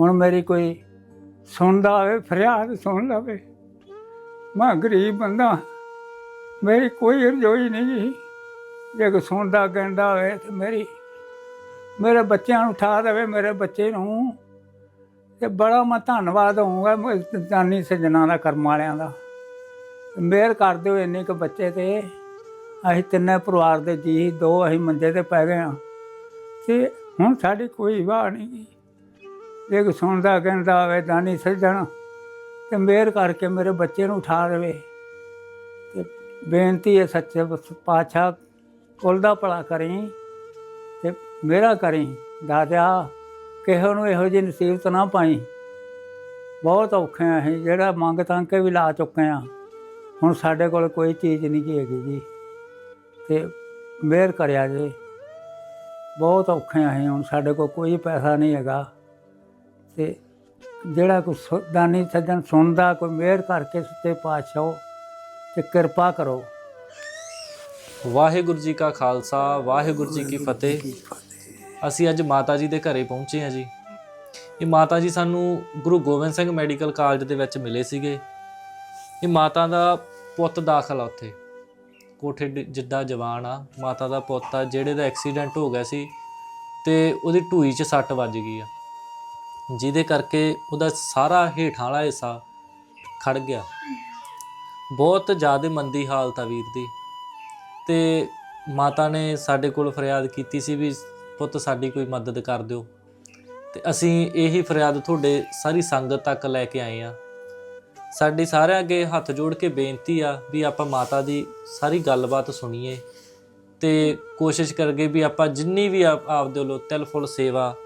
ਹੁਣ ਮੇਰੀ ਕੋਈ ਸੁਣਦਾ ਹੋਵੇ, ਫਰਿਆਦ ਸੁਣ ਲਵੇ। ਮੈਂ ਗਰੀਬ ਬੰਦਾ। ਮੇਰੀ ਕੋਈ ਰਜੋਈ ਨਹੀਂ ਜੀ। ਜੇ ਕੋਈ ਸੁਣਦਾ, ਕਹਿੰਦਾ ਹੋਵੇ ਤੇ ਮੇਰੀ, ਮੇਰੇ ਬੱਚਿਆਂ ਨੂੰ ਉਠਾ ਦੇਵੇ, ਮੇਰੇ ਬੱਚੇ ਨੂੰ। ਤੇ ਬੜਾ ਮੈਂ ਧੰਨਵਾਦ ਹੋਊਗਾ ਮੈਂ ਜਾਨੀ ਸੱਜਣਾ ਦਾ, ਕਰਮ ਵਾਲਿਆਂ ਦਾ। ਮਿਹਰ ਕਰ ਦਿਓ ਇੰਨੇ ਕੁ ਬੱਚੇ ਤੇ। ਅਸੀਂ ਤਿੰਨੇ ਪਰਿਵਾਰ ਦੇ ਜੀ ਦੋ ਅਸੀਂ ਮੰਜੇ ਤੇ ਪੈ ਗਏ ਹਾਂ। ਤੇ ਹੁਣ ਸਾਡੀ ਕੋਈ ਵਾਹ ਨਹੀਂ ਗੀ। ਜੇ ਸੁਣਦਾ ਕਹਿੰਦਾ ਹੋਵੇ ਦਾਨੀ ਸੱਜਣ ਤੇ ਮਿਹਰ ਕਰਕੇ ਮੇਰੇ ਬੱਚੇ ਨੂੰ ਉਠਾ ਦੇਵੇ। ਤੇ ਬੇਨਤੀ ਹੈ ਸੱਚੇ ਪਾਤਸ਼ਾਹ ਕੁਲ ਦਾ ਭਲਾ ਕਰੀ ਤੇ ਮੇਰਾ ਕਰੀ। ਦਾਦਿਆ, ਕਿਸੇ ਨੂੰ ਇਹੋ ਜਿਹੀ ਨਸੀਬਤ ਨਾ ਪਾਈ। ਬਹੁਤ ਔਖੇ ਆ ਅਸੀਂ, ਜਿਹੜਾ ਮੰਗ ਤੰਗ ਕੇ ਵੀ ਲਾ ਚੁੱਕੇ ਆ। ਹੁਣ ਸਾਡੇ ਕੋਲ ਕੋਈ ਚੀਜ਼ ਨਹੀਂ ਹੈਗੀ ਜੀ। ਤੇ ਮਿਹਰ ਕਰਿਆ ਜੀ। ਬਹੁਤ ਔਖੇ ਆ ਅਸੀਂ, ਹੁਣ ਸਾਡੇ ਕੋਲ ਕੋਈ ਪੈਸਾ ਨਹੀਂ ਹੈਗਾ। ਤੇ ਜਿਹੜਾ ਕੋਈ ਸੁ- ਦਾਨੀ ਸੱਜਣ ਸੁਣਦਾ, ਕੋਈ ਮਿਹਰ ਕਰਕੇ ਸੱਚੇ ਪਾਤਸ਼ਾਹ, ਤੇ ਕਿਰਪਾ ਕਰੋ। ਵਾਹਿਗੁਰੂ ਜੀ ਕਾ ਖਾਲਸਾ, ਵਾਹਿਗੁਰੂ ਜੀ ਕੀ ਫਤਿਹ। ਅਸੀਂ ਅੱਜ ਮਾਤਾ ਜੀ ਦੇ ਘਰੇ ਪਹੁੰਚੇ ਹਾਂ ਜੀ। ਇਹ ਮਾਤਾ ਜੀ ਸਾਨੂੰ ਗੁਰੂ ਗੋਬਿੰਦ ਸਿੰਘ ਮੈਡੀਕਲ ਕਾਲਜ ਦੇ ਵਿੱਚ ਮਿਲੇ ਸੀਗੇ। ਇਹ ਮਾਤਾ ਦਾ ਪੁੱਤ ਦਾਖਲ ਆ ਉੱਥੇ। ਕੋਠੇ ਡ- ਜਿੱਦਾਂ ਜਵਾਨ ਆ। ਮਾਤਾ ਦਾ ਪੁੱਤ ਆ, ਜਿਹੜੇ ਦਾ ਐਕਸੀਡੈਂਟ ਹੋ ਗਿਆ ਸੀ, ਤੇ ਉਹਦੀ ਢੂਈ 'ਚ ਸੱਟ ਵੱਜ ਗਈ ਆ। ਜਿਹਦੇ ਕਰਕੇ ਉਹਦਾ ਸਾਰਾ ਹੇਠਾਂ ਵਾਲਾ ਹਿੱਸਾ ਖੜ ਗਿਆ। ਬਹੁਤ ਜ਼ਿਆਦਾ ਮੰਦੀ ਹਾਲਤ ਆ ਵੀਰ ਦੀ। ਤੇ ਮਾਤਾ ਨੇ ਸਾਡੇ ਕੋਲ ਫਰਿਆਦ ਕੀਤੀ ਸੀ ਵੀ ਪੁੱਤ ਸਾਡੀ ਕੋਈ ਮਦਦ ਕਰ ਦਿਓ। ਤੇ ਅਸੀਂ ਇਹੀ ਫਰਿਆਦ ਤੁਹਾਡੇ ਸਾਰੀ ਸੰਗਤ ਤੱਕ ਲੈ ਕੇ ਆਏ ਆ ਸਾਡੀ ਸਾਰਿਆਂ ਅੱਗੇ ਹੱਥ ਜੋੜ ਕੇ ਬੇਨਤੀ ਆ ਵੀ ਆਪਾਂ ਮਾਤਾ ਦੀ ਸਾਰੀ ਗੱਲਬਾਤ ਸੁਣੀਏ। ਤੇ ਕੋਸ਼ਿਸ਼ ਕਰਗੇ ਵੀ ਆਪਾਂ ਜਿੰਨੀ ਵੀ ਆਪ- ਆਪਦੇ ਵੱਲੋਂ ਤਿਲ ਫੁੱਲ ਸੇਵਾ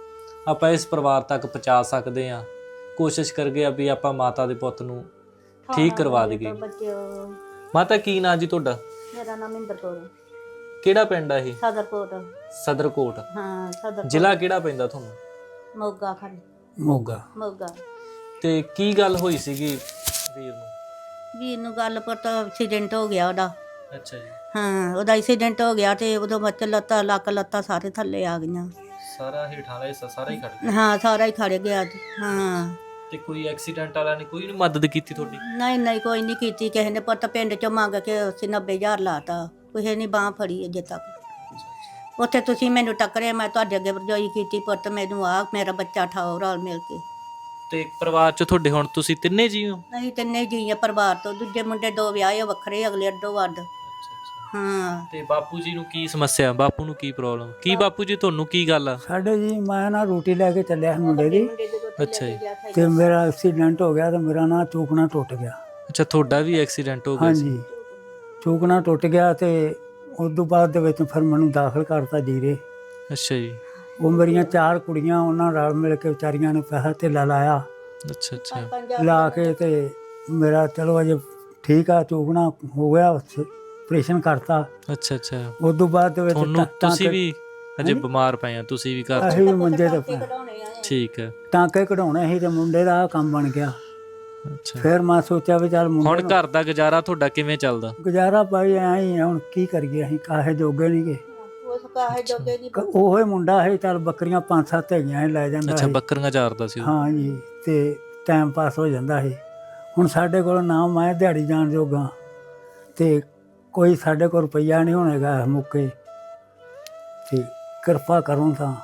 ਆਪਾਂ ਇਸ ਪਰਿਵਾਰ ਤੱਕ ਪਹੁੰਚਾ ਸਕਦੇ ਆ ਕੋਸ਼ਿਸ਼ ਕਰਗੇ ਆ ਵੀ ਆਪਾਂ ਮਾਤਾ ਦੇ ਪੁੱਤ ਨੂੰ ਠੀਕ ਕਰਵਾ ਦਈਏ। ਬੱਚਿਓ। ਮਾਤਾ ਕੀ ਨਾਂ ਜੀ ਤੁਹਾਡਾ? ਮੇਰਾ ਨਾਮ ਇੰਦਰ ਕੌਰ ਹੈ। ਕਿਹੜਾ ਪਿੰਡ ਆ ਇਹ? ਸਦਰਕੋਟ। ਸਦਰਕੋਟ। ਹਾਂ ਸਦਰ ਜ਼ਿਲ੍ਹਾ ਕਿਹੜਾ ਪੈਂਦਾ ਤੁਹਾਨੂੰ? ਮੋਗਾ ਖੰਡ। ਮੋਗਾ। ਮੋਗਾ। ਤੇ ਕੀ ਗੱਲ ਹੋਈ ਸੀਗੀ ਵੀਰ ਨੂੰ? ਵੀਰ ਨੂੰ ਗੱਲ ਪਤਾ ਐਕਸੀਡੈਂਟ ਹੋ ਗਿਆ ਉਹਦਾ। ਅੱਛਾ ਜੀ। ਹਾਂ ਉਹਦਾ ਐਕਸੀਡੈਂਟ ਹੋ ਗਿਆ ਤੇ ਉਦੋਂ ਬੱਚ ਲੱਤਾਂ ਲੱਕ ਲੱਤਾਂ ਸਾਰੇ ਥੱਲੇ ਆ ਗਈਆਂ। ਸਾਰਾ ਹੇਠਾਂ ਵਾਲਾ ਹਿੱਸਾ ਸਾਰਾ ਹੀ ਖੜ ਗਿਆ। ਹਾਂ ਸਾਰਾ ਹੀ ਖੜ ਗਿਆ ਜੀ। ਹਾਂ। ਤੇ ਕੋਈ ਐਕਸੀਡੈਂਟ ਵਾਲਾ ਨੇ ਕੋਈ ਨਹੀਂ ਮਦਦ ਕੀਤੀ ਤੁਹਾਡੀ? ਨਹੀਂ ਨਹੀਂ ਕੋਈ ਨਹੀਂ ਕੀਤੀ। ਕਿਸੇ ਨੇ ਪੁੱਤ ਪਿੰਡ ਚੋਂ ਮੰਗ ਕੇ ਅਸੀਂ 90000 ਲਾਤਾ। ਕਿਸੇ ਨੇ ਬਾਹ ਫੜੀ ਅਜੇ ਤੱਕ। ਉੱਥੇ ਤੁਸੀਂ ਮੈਨੂੰ ਟੱਕਰੇ ਮੈਂ ਤੁਹਾਡੇ ਅੱਗੇ ਵਰਜੋਈ ਕੀਤੀ ਪੁੱਤ। ਮੈਨੂੰ ਆ ਮੇਰਾ ਬੱਚਾ ਠਾਓ ਰਲ ਮਿਲ ਕੇ। ਤੇ ਪਰਿਵਾਰ ਚ ਤੁਹਾਡੇ ਹੁਣ ਤੁਸੀਂ ਤਿੰਨੇ ਜੀ ਹੋ? ਅਸੀਂ ਤਿੰਨੇ ਜੀ ਆ। ਪਰਿਵਾਰ ਤੋਂ ਦੂਜੇ ਮੁੰਡੇ ਦੋ ਵਿਆਹੇ ਆ ਵੱਖਰੇ ਅਗਲੇ ਅੱਡੋ ਵੱਡ ਹਾਂ। ਤੇ ਬਾਪੂ ਜੀ ਨੂੰ ਕੀ ਸਮੱਸਿਆ? ਬਾਪੂ ਨੂੰ ਕੀ ਪ੍ਰੋਬਲਮ ਕੀ ਬਾਪੂ ਜੀ ਤੁਹਾਨੂੰ ਕੀ ਗੱਲ ਆ? ਸਾਡੇ ਜੀ ਮੈਂ ਨਾ ਰੋਟੀ ਲੈ ਕੇ ਚੱਲਿਆ ਸੀ ਮੁੰਡੇ ਦੀ। ਅੱਛਾ ਜੀ। ਤੇ ਮੇਰਾ ਐਕਸੀਡੈਂਟ ਹੋ ਗਿਆ ਤੇ ਮੇਰਾ ਨਾ ਚੂਕਣਾ ਟੁੱਟ ਗਿਆ। ਅੱਛਾ ਤੁਹਾਡਾ ਵੀ ਐਕਸੀਡੈਂਟ ਹੋ ਗਿਆ ਸੀ? ਹਾਂਜੀ। ਚੂਕਣਾ ਟੁੱਟ ਗਿਆ ਤੇ ਉਸ ਤੋਂ ਬਾਅਦ ਦੇ ਵਿੱਚ ਫਿਰ ਮੈਨੂੰ ਦਾਖਲ ਕਰਤਾ ਜੀਰੇ। ਅੱਛਾ ਜੀ। ਉਹ ਮੇਰੀਆਂ ਚਾਰ ਕੁੜੀਆਂ ਉਹਨਾਂ ਨਾਲ ਮਿਲ ਕੇ ਵਿਚਾਰੀਆਂ ਨੇ ਪੈਸਾ ਤੇ ਲਾਇਆ। ਅੱਛਾ ਅੱਛਾ। ਲਾ ਕੇ ਤੇ ਮੇਰਾ ਚਲੋ ਅਜੇ ਠੀਕ ਆ ਚੂਕਣਾ ਹੋ ਗਿਆ ਆਪਰੇਸ਼ਨ ਕਰਤਾ। ਅੱਛਾ ਅੱਛਾ। ਉਸ ਤੋਂ ਬਾਅਦ ਦੇ ਵਿੱਚ ਤੁਹਾਨੂੰ ਤੁਸੀਂ ਵੀ ਅਜੇ ਬਿਮਾਰ ਪਏ ਆ ਤੁਸੀਂ ਵੀ ਘਰ ਚ ਅਸੀਂ ਵੀ ਤੇ ਪਏ। ਠੀਕ ਹੈ। ਟਾਂਕੇ ਕਢਾਉਣੇ ਸੀ ਤੇ ਮੁੰਡੇ ਦਾ ਆਹ ਕੰਮ ਬਣ ਗਿਆ। ਅੱਛਾ। ਫਿਰ ਮੈਂ ਸੋਚਿਆ ਵੀ ਚੱਲ ਮੁੰਡੇ ਹੁਣ ਨੂੰ ਘਰ ਦਾ ਗੁਜ਼ਾਰਾ ਤੁਹਾਡਾ ਕਿਵੇਂ ਚੱਲਦਾ? ਗੁਜ਼ਾਰਾ ਪਾਈ ਐ ਹੀ ਆ, ਹੁਣ ਕੀ ਕਰੀਏ ਅਸੀਂ ਕਾਹੇ ਜੋਗੇ ਨਹੀਂਗੇ ਉਸ ਕਾਹੇ ਜੋਗੇ ਨਹੀਂ ਉਹੋ ਹੀ ਮੁੰਡਾ ਹੈ ਚੱਲ ਬੱਕਰੀਆਂ ਪੰਜ ਸੱਤ ਹੈਗੀਆਂ ਸੀ, ਲੈ ਜਾਂਦਾ ਅੱਛਾ ਸੀ। ਬੱਕਰੀਆਂ ਚਾਰਦਾ ਸੀ ਉਹ। ਹਾਂ ਜੀ ਤੇ ਟਾਈਮ ਪਾਸ ਹੋ ਜਾਂਦਾ ਸੀ। ਹੁਣ ਸਾਡੇ ਕੋਲ ਨਾ ਮੈਂ ਦਿਹਾੜੀ ਜਾਣ ਜੋਗਾ ਤੇ ਕੋਈ ਸਾਡੇ ਕੋਲ ਰੁਪਈਆ ਨਹੀਂ ਹੋਣੇਗਾ ਇਸ ਮੌਕੇ। ਤੇ ਕਿਰਪਾ ਕਰੋ ਤਾਂ।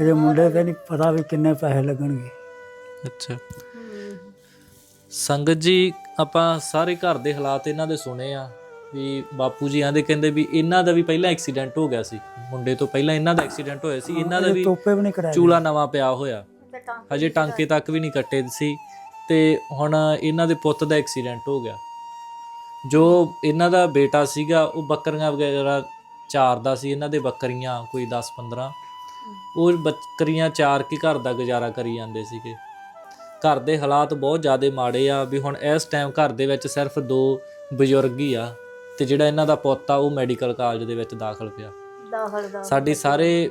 ਅਜੇ ਮੁੰਡੇ ਤੇ ਨਹੀਂ ਪਤਾ ਵੀ ਕਿੰਨੇ ਪੈਸੇ ਲੱਗਣਗੇ। ਅੱਛਾ। ਸੰਗਤ ਜੀ ਆਪਾਂ ਸਾਰੇ ਘਰ ਦੇ ਹਾਲਾਤ ਇਹਨਾਂ ਦੇ ਸੁਣੇ ਆ ਵੀ ਬਾਪੂ ਜੀ ਆਂਦੇ ਕਹਿੰਦੇ ਵੀ ਇਹਨਾਂ ਦਾ ਵੀ ਪਹਿਲਾਂ ਐਕਸੀਡੈਂਟ ਹੋ ਗਿਆ ਸੀ। ਮੁੰਡੇ ਤੋਂ ਪਹਿਲਾਂ ਇਹਨਾਂ ਦਾ ਐਕਸੀਡੈਂਟ ਹੋਇਆ ਸੀ ਇਹਨਾਂ ਦਾ ਵੀ ਤੋਪੇ ਵੀ ਨਹੀਂ ਕਰਾਏ ਚੂਲਾ ਨਵਾਂ ਪਿਆ ਹੋਇਆ। ਹਜੇ ਟਾਂਕੇ ਤੱਕ ਵੀ ਨਹੀਂ ਕੱਟੇ ਸੀ। ਤੇ ਹੁਣ ਇਹਨਾਂ ਦੇ ਪੁੱਤ ਦਾ ਐਕਸੀਡੈਂਟ ਹੋ ਗਿਆ। ਜੋ ਇਹਨਾਂ ਦਾ ਬੇਟਾ ਸੀਗਾ ਉਹ ਬੱਕਰੀਆਂ ਵਗੈਰਾ ਚਾਰਦਾ ਸੀ ਇਹਨਾਂ ਦੇ ਬੱਕਰੀਆਂ ਕੋਈ 10 15 ਉਹ ਬੱਕਰੀਆਂ ਚਾਰ ਕੇ ਘਰ ਦਾ ਗੁਜ਼ਾਰਾ ਕਰੀ ਜਾਂਦੇ ਸੀਗੇ। ਘਰ ਦੇ ਹਾਲਾਤ ਬਹੁਤ ਜ਼ਿਆਦਾ ਮਾੜੇ ਆ ਵੀ ਹੁਣ ਇਸ ਟਾਈਮ ਘਰ ਦੇ ਵਿੱਚ ਸਿਰਫ ਦੋ ਬਜ਼ੁਰਗ ਹੀ ਆ ਤੇ ਜਿਹੜਾ ਇਹਨਾਂ ਦਾ ਪੁੱਤ ਆ ਉਹ ਮੈਡੀਕਲ ਕਾਲਜ ਦੇ ਵਿੱਚ ਦਾਖਲ ਪਿਆ। ਦਾਖਲ ਦਾ ਸਾਡੀ ਸਾਰੇ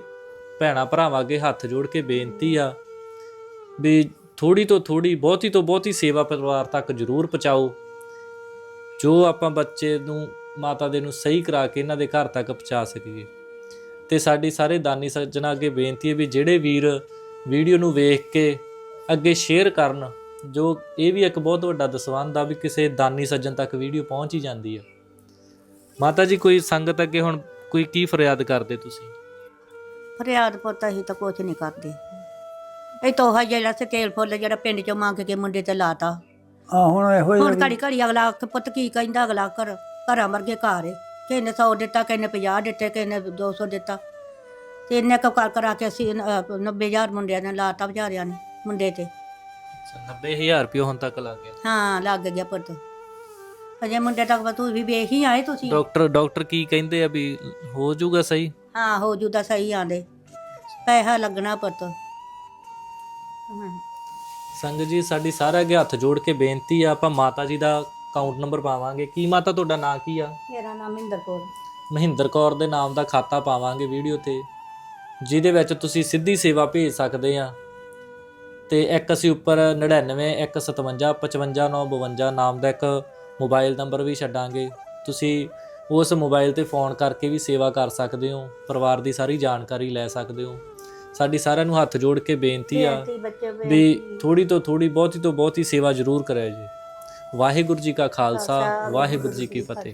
ਭੈਣਾ ਭਰਾਵਾਂ ਅੱਗੇ ਹੱਥ ਜੋੜ ਕੇ ਬੇਨਤੀ ਆ ਵੀ ਥੋੜੀ ਤੋਂ ਥੋੜੀ ਬਹੁਤੀ ਤੋਂ ਬਹੁਤੀ ਸੇਵਾ ਪਰਿਵਾਰ ਤੱਕ ਜ਼ਰੂਰ ਪਹੁੰਚਾਓ। ਜੋ ਆਪਾਂ ਬੱਚੇ ਨੂੰ, ਮਾਤਾ ਦੇ ਨੂੰ ਸਹੀ ਕਰਾ ਕੇ ਇਹਨਾਂ ਦੇ ਘਰ ਤੱਕ ਪਹੁੰਚਾ ਸਕੀਏ। ਤੇ ਸਾਡੀ ਸਾਰੇ ਦਾਨੀ ਸੱਜਣਾ ਅੱਗੇ ਬੇਨਤੀ ਹੈ ਵੀ ਜਿਹੜੇ ਵੀਰ ਵੀਡੀਓ ਨੂੰ ਵੇਖ ਕੇ ਅੱਗੇ ਸ਼ੇਅਰ ਕਰਨ, ਜੋ ਇਹ ਵੀ ਇੱਕ ਬਹੁਤ ਵੱਡਾ ਦਸਵੰਦ ਆ ਵੀ ਕਿਸੇ ਦਾਨੀ ਸੱਜਣ ਤੱਕ ਵੀਡੀਓ ਪਹੁੰਚ ਹੀ ਜਾਂਦੀ ਆ। ਮਾਤਾ ਜੀ, ਕੋਈ ਸੰਗਤ ਅੱਗੇ ਹੁਣ ਕੋਈ ਕੀ ਫਰਿਆਦ ਕਰਦੇ ਤੁਸੀਂ? ਫਰਿਆਦ ਪੁੱਤ ਅਸੀਂ ਤਾਂ ਕੁਛ ਨਹੀਂ ਕਰਦੇ। ਇਹ ਤੋਹਾ ਜਿਹੜਾ ਸੇ ਤੇਲ ਫੁੱਲ ਜਿਹੜਾ ਪਿੰਡ ਚੋਂ ਮੰਗ ਕੇ ਮੁੰਡੇ ਤੇ ਲਾਤਾ। ਆ ਹੁਣ ਇਹੋ ਹੁਣ ਘੜੀ ਘੜੀ ਅਗਲਾ ਆਖ ਪੁੱਤ ਕੀ ਕਹਿੰਦਾ ਅਗਲਾ ਕਰ ਘਰਾਂ ਵਰਗੇ ਘਰ ਏ। ਕਿਸੇ ਨੇ 100 ਦਿੱਤਾ ਕਿਸੇ ਨੇ 50 ਦਿੱਤੇ ਕਿਸੇ ਨੇ 200 ਦਿੱਤਾ। ਤੇ ਇੰਨੇ ਕੁ ਕਰ ਕਰਾ ਕੇ ਅਸੀਂ 90000 ਮੁੰਡਿਆਂ ਨੇ ਲਾਤਾ ਵਿਚਾਰਿਆਂ ਨੇ ਮੁੰਡੇ ਤੇ। ਅੱਛਾ 90000 ਰੁਪਏ ਹੁਣ ਤੱਕ ਲੱਗ ਗਿਆ ਹਾਂ ਲੱਗ ਗਿਆ ਪੁੱਤ। ਅਜੇ ਮੁੰਡੇ ਤੱਕ ਬਸ ਤੂੰ ਵੀ ਵੇਖ ਹੀ ਆਏ ਤੁਸੀਂ। ਡਾਕਟਰ ਡਾਕਟਰ ਕੀ ਕਹਿੰਦੇ ਆ ਵੀ ਹੋ ਜਾਊਗਾ ਸਹੀ? ਹਾਂ ਹੋ ਜੂ ਤਾਂ ਸਹੀ ਆਂਦੇ। ਪੈਸਾ ਲੱਗਣਾ ਪੁੱਤ। ਹਾਂ। ਸੰਗਤ ਜੀ ਸਾਡੀ ਸਾਰਿਆਂ ਅੱਗੇ ਹੱਥ ਜੋੜ ਕੇ ਬੇਨਤੀ ਆ ਆਪਾਂ ਮਾਤਾ ਜੀ ਦਾ ਅਕਾਊਂਟ ਨੰਬਰ ਪਾਵਾਂਗੇ। ਕੀ ਮਾਤਾ ਤੁਹਾਡਾ ਨਾਂ ਕੀ ਆ? ਮੇਰਾ ਨਾਮ ਇੰਦਰ ਕੌਰ। ਮਹਿੰਦਰ ਕੌਰ ਦੇ ਨਾਮ ਦਾ ਖਾਤਾ ਪਾਵਾਂਗੇ ਵੀਡੀਓ ਤੇ ਜਿਹਦੇ ਵਿੱਚ ਤੁਸੀਂ ਸਿੱਧੀ ਸੇਵਾ ਭੇਜ ਸਕਦੇ ਆ। ਤੇ ਇੱਕ ਅਸੀਂ ਉੱਪਰ 99 157 55952 ਨਾਮ ਦਾ ਇੱਕ ਮੋਬਾਈਲ ਨੰਬਰ ਵੀ ਛੱਡਾਂਗੇ। ਤੁਸੀਂ ਉਸ ਮੋਬਾਈਲ ਤੇ ਫੋਨ ਕਰਕੇ ਵੀ ਸੇਵਾ ਕਰ ਸਕਦੇ ਹੋ ਪਰਿਵਾਰ ਦੀ ਸਾਰੀ ਜਾਣਕਾਰੀ ਲੈ ਸਕਦੇ ਹੋ। ਸਾਡੀ ਸਾਰਿਆਂ ਨੂੰ ਹੱਥ ਜੋੜ ਕੇ ਬੇਨਤੀ ਆ ਵੀ। ਥੋੜੀ ਤੋਂ ਥੋੜੀ ਬਹੁਤੀ ਤੋਂ ਬਹੁਤੀ ਸੇਵਾ ਜ਼ਰੂਰ ਕਰਿਆ ਜੀ। ਵਾਹਿਗੁਰੂ ਜੀ ਕਾ ਖਾਲਸਾ ਵਾਹਿਗੁਰੂ ਜੀ ਕੀ ਫਤਿਹ।